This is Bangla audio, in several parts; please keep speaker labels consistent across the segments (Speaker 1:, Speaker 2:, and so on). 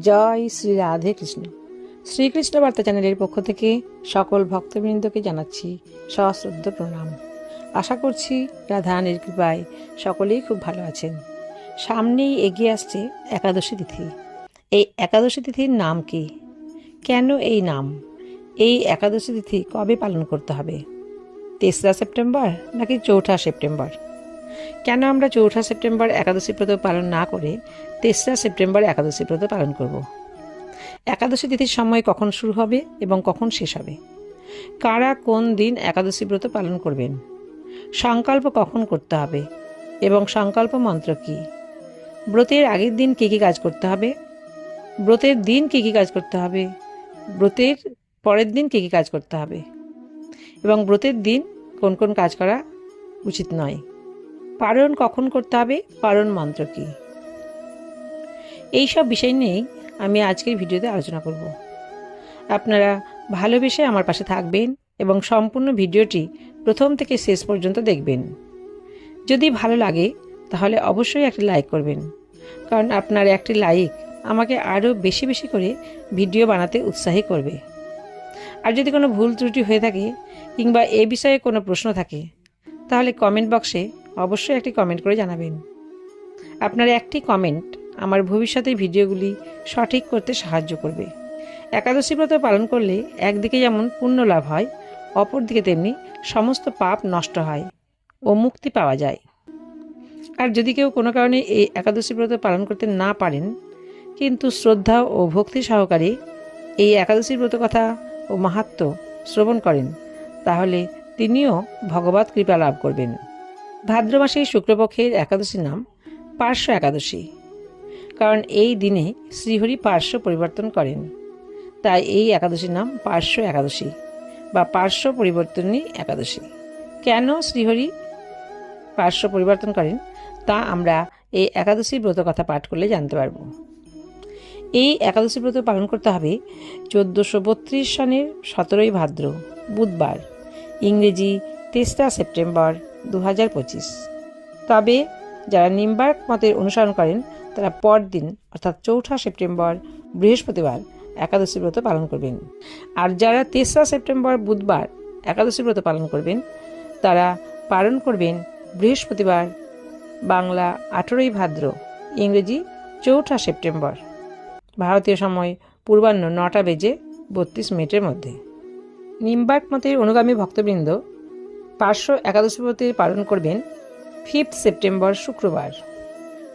Speaker 1: জয় শ্রী রাধে কৃষ্ণ। শ্রীকৃষ্ণ বার্তা চ্যানেলের পক্ষ থেকে সকল ভক্তবৃন্দকে জানাচ্ছি সশ্রদ্ধ প্রণাম। আশা করছি রাধারানীর কৃপায় সকলেই খুব ভালো আছেন। সামনেই এগিয়ে আসছে একাদশী তিথি। এই একাদশী তিথির নাম কি? কেন এই নাম? এই একাদশী তিথি কবে পালন করতে হবে? তেসরা সেপ্টেম্বর নাকি চৌঠা সেপ্টেম্বর? কেন আমরা চৌঠা সেপ্টেম্বর একাদশী ব্রত পালন না করে তেসরা সেপ্টেম্বর একাদশী ব্রত পালন করব? একাদশী তিথির সময় কখন শুরু হবে এবং কখন শেষ হবে? কারা কোন দিন একাদশী ব্রত পালন করবেন? সংকল্প কখন করতে হবে এবং সংকল্প মন্ত্র কী? ব্রতের আগের দিন কী কী কাজ করতে হবে? ব্রতের দিন কী কী কাজ করতে হবে? ব্রতের পরের দিন কী কী কাজ করতে হবে? এবং ব্রতের দিন কোন কোন কাজ করা উচিত নয়? পারণ কখন করতে হবে? পারণ মন্ত্র কী? এই সব বিষয় নিয়েই আমি আজকের ভিডিওতে আলোচনা করব। আপনারা ভালোবেসে আমার পাশে থাকবেন এবং সম্পূর্ণ ভিডিওটি প্রথম থেকে শেষ পর্যন্ত দেখবেন। যদি ভালো লাগে, তাহলে অবশ্যই একটি লাইক করবেন। কারণ আপনার একটি লাইক আমাকে আরও বেশি বেশি করে ভিডিও বানাতে উৎসাহী করবে। আর যদি কোনো ভুল ত্রুটি হয়ে থাকে কিংবা এ বিষয়ে কোনো প্রশ্ন থাকে, তাহলে কমেন্ট বক্সে অবশ্যই একটি কমেন্ট করে জানাবেন। আপনার একটি কমেন্ট আমার ভবিষ্যতের ভিডিওগুলি সঠিক করতে সাহায্য করবে। একাদশী ব্রত পালন করলে একদিকে যেমন পুণ্য লাভ হয়, অপরদিকে তেমনি সমস্ত পাপ নষ্ট হয় ও মুক্তি পাওয়া যায়। আর যদি কেউ কোনো কারণে এই একাদশী ব্রত পালন করতে না পারেন, কিন্তু শ্রদ্ধা ও ভক্তি সহকারে এই একাদশী ব্রত কথা ও মাহাত্ম শ্রবণ করেন, তাহলে তিনিও ভগবত কৃপা লাভ করবেন। ভাদ্র মাসের শুক্লপক্ষের একাদশীর নাম পার্শ্ব একাদশী। কারণ এই দিনে শ্রীহরি পার্শ্ব পরিবর্তন করেন। তাই এই একাদশীর নাম পার্শ্ব একাদশী বা পার্শ্ব পরিবর্তনী একাদশী। কেন শ্রীহরি পার্শ্ব পরিবর্তন করেন তা আমরা এই একাদশী ব্রত কথা পাঠ করলে জানতে পারব। এই একাদশী ব্রত পালন করতে হবে চোদ্দোশো বত্রিশ সনের সতেরোই ভাদ্র, বুধবার, ইংরেজি তেসরা সেপ্টেম্বর দু হাজার পঁচিশ। তবে যারা নিম্বার্ক মতের অনুসরণ করেন, তারা পরদিন, অর্থাৎ চৌঠা সেপ্টেম্বর, বৃহস্পতিবার, একাদশী ব্রত পালন করবেন। আর যারা তেসরা সেপ্টেম্বর, বুধবার, একাদশী ব্রত পালন করবেন, তারা পালন করবেন বৃহস্পতিবার, বাংলা আঠেরোই ভাদ্র, ইংরেজি চৌঠা সেপ্টেম্বর। ভারতীয় সময় পূর্বাহ্ন নটা বেজে বত্রিশ মিনিটের মধ্যে। নিম্বার্ক মতের অনুগামী ভক্তবৃন্দ পার্শ্ব একাদশী ব্রতের পালন করবেন ফিফথ সেপ্টেম্বর শুক্রবার।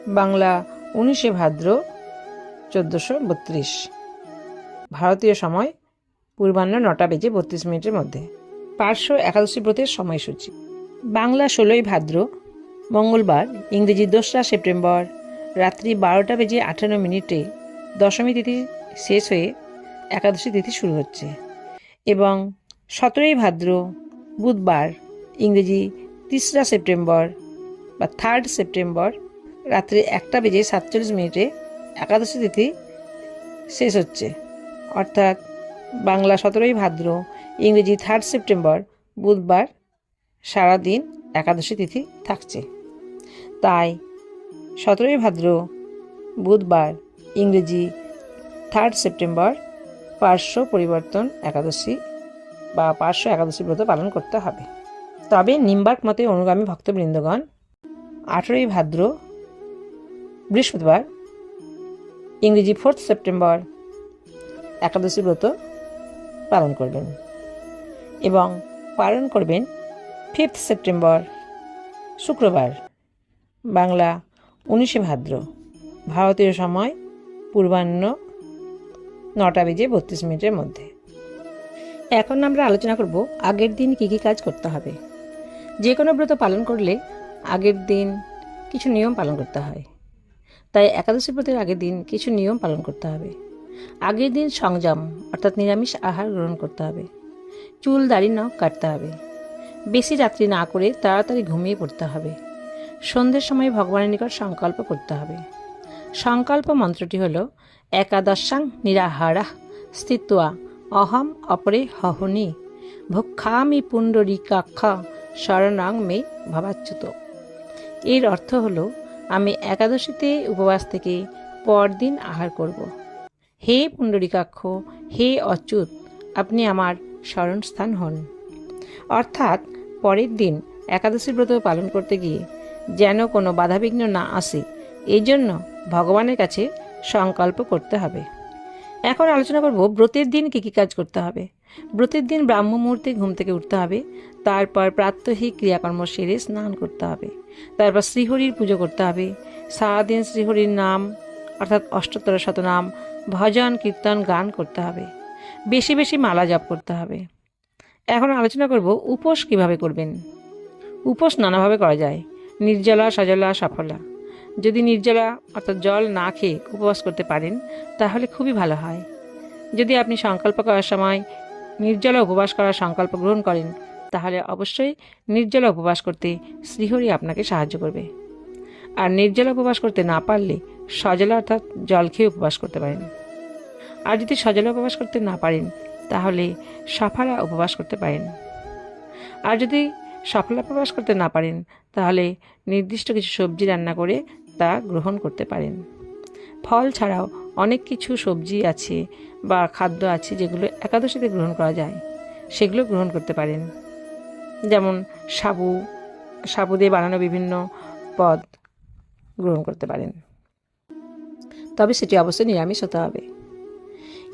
Speaker 1: বাংলা উনিশে ভাদ্র চোদ্দোশো বত্রিশ। ভারতীয় সময়, পূর্বাহ্ন নটা বেজে বত্রিশ মিনিটের মধ্যে। পার্শ্ব একাদশী ব্রতের সময়সূচি। বাংলা ষোলোই ভাদ্র, মঙ্গলবার, ইংরেজি দোসরা সেপ্টেম্বর, রাত্রি বারোটা বেজে আঠান্ন মিনিটে দশমী তিথি শেষ হয়ে একাদশী তিথি শুরু হচ্ছে। এবং সতেরোই ভাদ্র, বুধবার ইংরেজি তিসরা সেপ্টেম্বর বা থার্ড সেপ্টেম্বর রাত্রি একটা বেজে সাতচল্লিশ মিনিটে একাদশী তিথি শেষ হচ্ছে। অর্থাৎ বাংলা সতেরোই ভাদ্র, ইংরেজি থার্ড সেপ্টেম্বর, বুধবার সারাদিন একাদশী তিথি থাকছে। তাই সতেরোই ভাদ্র, বুধবার ইংরেজি থার্ড সেপ্টেম্বর পার্শ্ব পরিবর্তন একাদশী বা পার্শ্ব একাদশী ব্রত পালন করতে হবে। তবে নিম্বার্ক মতে অনুগামী ভক্তবৃন্দগণ, আঠেরোই ভাদ্র, বৃহস্পতিবার, ইংরেজি ফোর্থ সেপ্টেম্বর, একাদশী ব্রত পালন করবেন এবং পালন করবেন ফিফথ সেপ্টেম্বর, শুক্রবার, বাংলা উনিশে ভাদ্র, ভারতীয় সময়, পূর্বাহ্ন নটা বেজে বত্রিশ মিনিটের মধ্যে। এখন আমরা আলোচনা করব আগের দিন কী কী কাজ করতে হবে। যে কোনো ব্রত পালন করলে আগের দিন কিছু নিয়ম পালন করতে হয়। তাই একাদশী ব্রতের আগের দিন কিছু নিয়ম পালন করতে হবে। আগের দিন সংযম, অর্থাৎ নিরামিষ আহার গ্রহণ করতে হবে। চুল, দাড়ি, নখ কাটতে হবে। বেশি রাত্রি না করে তাড়াতাড়ি ঘুমিয়ে পড়তে হবে। সন্ধ্যের সময় ভগবানের নিকট সংকল্প করতে হবে। সংকল্প মন্ত্রটি হল একাদশাং নিরাহারা স্থিত্বা অহম অপরে হহনি ভক্ষামি পুণ্ডরিকাক্ষ শরণাং মে ভাবাচ্যুত। এর অর্থ হলো, আমি একাদশীতে উপবাস থেকে পরদিন আহার করব। হে পুণ্ডরিকাক্ষ, হে অচ্যুত, আপনি আমার স্মরণস্থান হন। অর্থাৎ, পরের দিন একাদশী ব্রত পালন করতে গিয়ে যেন কোনো বাধাবিঘ্ন না আসে, এই জন্য ভগবানের কাছে সংকল্প করতে হবে। এখন আলোচনা করব, ব্রতের দিন কী কী কাজ করতে হবে? ব্রতের দিন ব্রাহ্ম মুহূর্তে ঘুম থেকে উঠতে হবে, তারপর প্রাত্যহিক ক্রিয়াকর্ম সেরে স্নান করতে হবে, তারপর শ্রীহরির পুজো করতে হবে। সারাদিন শ্রীহরির নাম, অর্থাৎ অষ্টোত্তর শতনাম, ভজন, কীর্তন, গান করতে হবে। বেশি বেশি মালা জপ করতে হবে। এখন আলোচনা করব উপোস কীভাবে করবেন। উপোস নানাভাবে করা যায়। নির্জলা, সজলা, সফলা। যদি নির্জলা, অর্থাৎ জল না খেয়ে উপবাস করতে পারেন, তাহলে খুবই ভালো হয়। যদি আপনি সংকল্প করার সময় নির্জলা উপবাস করার সংকল্প গ্রহণ করেন, তাহলে অবশ্যই নির্জলা উপবাস করতে শ্রীহরি আপনাকে সাহায্য করবে। আর নির্জলা উপবাস করতে না পারলে সজলা অর্থাৎ জল খেয়ে উপবাস করতে পারেন। আর যদি সজলা উপবাস করতে না পারেন, তাহলে সফলা উপবাস করতে পারেন। আর যদি সফলা উপবাস করতে না পারেন, তাহলে নির্দিষ্ট কিছু সবজি রান্না করে তা গ্রহণ করতে পারেন। ফল ছাড়াও অনেক কিছু সবজি আছে বা খাদ্য আছে যেগুলো একাদশীতে গ্রহণ করা যায়, সেগুলো গ্রহণ করতে পারেন। যেমন সাবু সাবু দিয়ে বানানো বিভিন্ন পদ গ্রহণ করতে পারেন। তবে সেটি অবশ্যই নিরামিষ হতে হবে।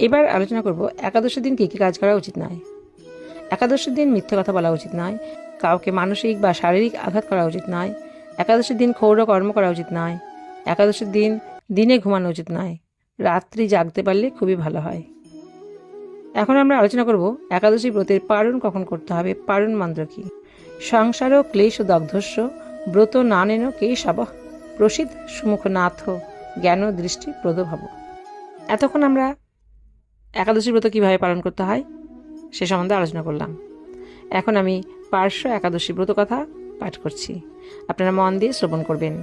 Speaker 1: এবার আলোচনা করব, একাদশের দিন কী কী কাজ করা উচিত নয়? একাদশের দিন মিথ্যে কথা বলা উচিত নয়, কাউকে মানসিক বা শারীরিক আঘাত করা উচিত নয়, একাদশের দিন ক্ষৌর কর্ম করা উচিত নয়, একাদশের দিন দিনে ঘুমানো উচিত নয় রাত্রি জাগতে পারলে খুবই ভালো হয়। এখন আমরা আলোচনা করব একাদশী ব্রতের পারণ কখন করতে হবে পারণ মন্ত্র কী? সংসার ও ক্লেশ দগ্ধস্য, ব্রত নানেন কেশব প্রসিদ্ধ সুমুখনাথ জ্ঞান দৃষ্টি প্রদভাব। এতক্ষণ আমরা একাদশী ব্রত কীভাবে পালন করতে হয়, সে সম্বন্ধে আলোচনা করলাম। এখন আমি পার্শ্ব একাদশী ব্রত কথা পাঠ করছি। আপনারা মন দিয়ে শ্রবণ করবেন,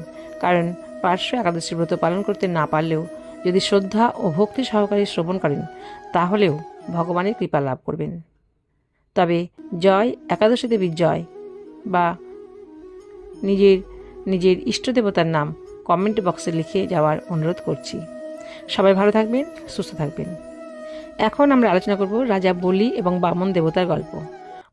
Speaker 1: কারণ পার্শ্ব একাদশী ব্রত পালন করতে না পারলেও যদি শ্রদ্ধা ও ভক্তি সহকারে শ্রবণ করেন, তাহলেও ভগবানের কৃপা লাভ করবেন। তবে জয়, একাদশী দেবীর জয় বা নিজের নিজের ইষ্ট দেবতার নাম কমেন্ট বক্সে লিখে যাওয়ার অনুরোধ করছি। সবাই ভালো থাকবেন, সুস্থ থাকবেন। এখন আমরা আলোচনা করব রাজা বলি এবং বামন দেবতার গল্প।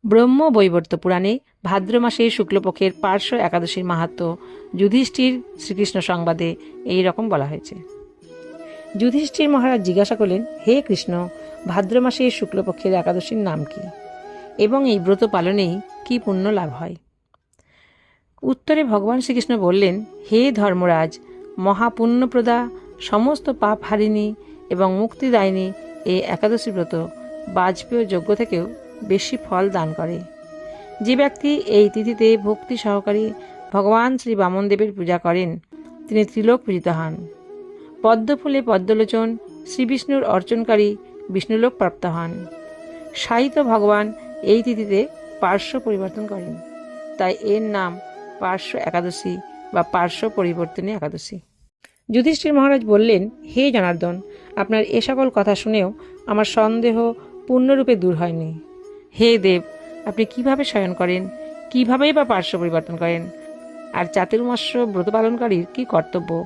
Speaker 1: ব্রহ্ম বৈবর্ত পুরাণে ভাদ্র মাসের শুক্লপক্ষের পার্শ্ব একাদশীর মাহাত্ম যুধিষ্ঠির শ্রীকৃষ্ণ সংবাদে এই রকম বলা হয়েছে। যুধিষ্ঠির মহারাজ জিজ্ঞাসা করলেন, হে কৃষ্ণ, ভাদ্র মাসের শুক্লপক্ষের একাদশীর নাম কি? এবং এই ব্রত পালনেই কি পুণ্য লাভ হয়? উত্তরে ভগবান শ্রীকৃষ্ণ বললেন, হে ধর্মরাজ, মহাপুণ্যপ্রদা, সমস্ত পাপ হারিণী এবং মুক্তিদায়িনী এই একাদশী ব্রত বাজপেয় যজ্ঞ থেকেও বেশি ফল দান করে। যে ব্যক্তি এই তিথিতে ভক্তি সহকারী ভগবান শ্রী বামনদেবের পূজা করেন, তিনি ত্রিলোক পূজিত হন। পদ্মফুলে পদ্মলোচন শ্রীবিষ্ণুর অর্চনকারী বিষ্ণুলোক প্রাপ্ত হন। সাহিত্য ভগবান এই তিথিতে পার্শ্ব পরিবর্তন করেন। তাই এর নাম পার্শ্ব একাদশী বা পার্শ্ব পরিবর্তনী একাদশী। যুধিষ্ঠির মহারাজ বললেন, হে জনার্দন, আপনার এ সকল কথা শুনেও আমার সন্দেহ পূর্ণরূপে দূর হয়নি। হে দেব, আপনি কীভাবে শয়ন করেন? কিভাবেই বা পার্শ্ব পরিবর্তন করেন? আর চাতুর্মাস্য ব্রত পালনকারীর কী কর্তব্য?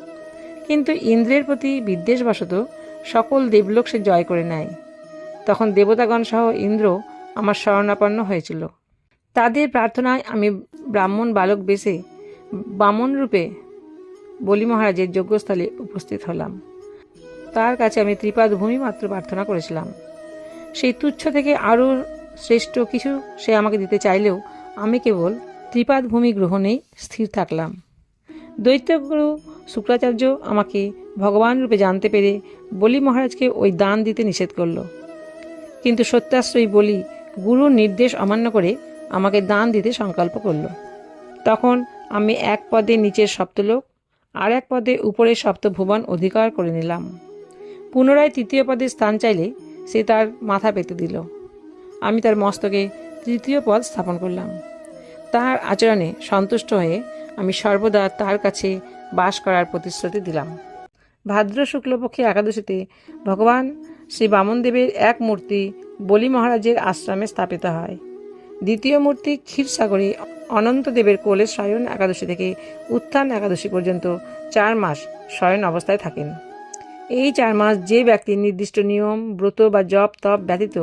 Speaker 1: কিন্তু ইন্দ্রের প্রতি বিদ্বেষবশত সকল দেবলোক সে জয় করে নেয়। তখন দেবতাগণ সহ ইন্দ্র আমার শরণাপন্ন হয়েছিল। তাদের প্রার্থনায় আমি ব্রাহ্মণ বালক বেশে বামন রূপে বলি মহারাজের যজ্ঞস্থলে উপস্থিত হলাম। তার কাছে আমি ত্রিপাদ ভূমি মাত্র প্রার্থনা করেছিলাম। সেই তুচ্ছ থেকে আরও শ্রেষ্ঠ কিছু সে আমাকে দিতে চাইলেও আমি কেবল ত্রিপাদ ভূমি গ্রহণেই স্থির থাকলাম। দৈত্যগুরু শুক্রাচার্য আমাকে ভগবান রূপে জানতে পেরে বলি মহারাজকে ওই দান দিতে নিষেধ করল। কিন্তু সত্যাশ্রয়ী বলি, গুরুর নির্দেশ অমান্য করে আমাকে দান দিতে সংকল্প করল। তখন আমি এক পদে নিচের সপ্তলোক, আর এক পদে উপরের সপ্তভুবন অধিকার করে নিলাম। পুনরায় তৃতীয় পদে স্থান চাইলে সে তার মাথা পেতে দিল। আমি তার মস্তকে তৃতীয় পদ স্থাপন করলাম। তার আচরণে সন্তুষ্ট হয়ে আমি সর্বদা তার কাছে বাস করার প্রতিশ্রুতি দিলাম। ভাদ্র শুক্লপক্ষে একাদশীতে ভগবান শ্রী বামনদেবের এক মূর্তি বলি মহারাজের আশ্রমে স্থাপিত হয়। দ্বিতীয় মূর্তি ক্ষীরসাগরে অনন্তদেবের কোলে শয়ন একাদশী থেকে উত্থান একাদশী পর্যন্ত চার মাস শয়ন অবস্থায় থাকেন। এই চার মাস যে ব্যক্তি নির্দিষ্ট নিয়ম, ব্রত বা জপ, তপ ব্যতীত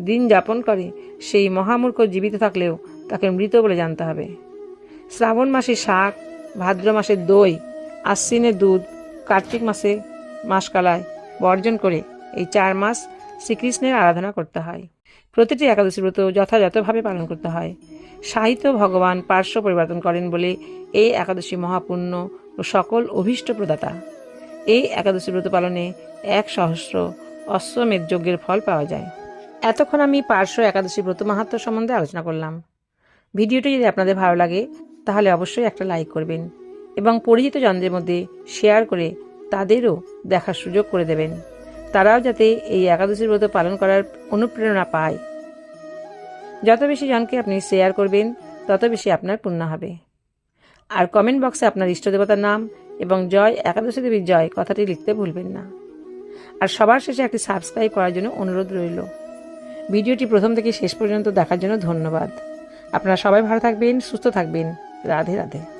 Speaker 1: দিন যাপন করে, সেই মহামূর্খ জীবিত থাকলেও তাকে মৃত বলে জানতে হবে। শ্রাবণ মাসে শাক, ভাদ্র মাসে দই আশ্বিনে দুধ, কার্তিক মাসে মাসকালায় বর্জন করে এই চার মাস শ্রীকৃষ্ণের আরাধনা করতে হয়। প্রতিটি একাদশী ব্রত যথাযথভাবে পালন করতে হয়। সাহিত্য ভগবান পার্শ্ব পরিবর্তন করেন বলে এই একাদশী মহাপুণ্য ও সকল অভীষ্ট প্রদাতা। এই একাদশী ব্রত পালনে এক সহস্র অশ্বমেধ যজ্ঞের ফল পাওয়া যায়। এতক্ষণ আমি পার্শ্ব একাদশী ব্রত মাহাত্ম সম্বন্ধে আলোচনা করলাম। ভিডিওটি যদি আপনাদের ভালো লাগে, তাহলে অবশ্যই একটা লাইক করবেন। এবং পরিচিত জনদের মধ্যে শেয়ার করে তাদেরও দেখার সুযোগ করে দেবেন। তারাও যাতে এই একাদশীর ব্রত পালন করার অনুপ্রেরণা পায়। যত বেশি জনকে আপনি শেয়ার করবেন, তত বেশি আপনার পুণ্য হবে। আর কমেন্ট বক্সে আপনার ইষ্টদেবতার নাম এবং জয়, একাদশী দেবীর জয় কথাটি লিখতে ভুলবেন না। আর সবার শেষে একটি সাবস্ক্রাইব করার জন্য অনুরোধ রইল। ভিডিওটি প্রথম থেকে শেষ পর্যন্ত দেখার জন্য ধন্যবাদ। আপনারা সবাই ভালো থাকবেন, সুস্থ থাকবেন। রাধে রাধে।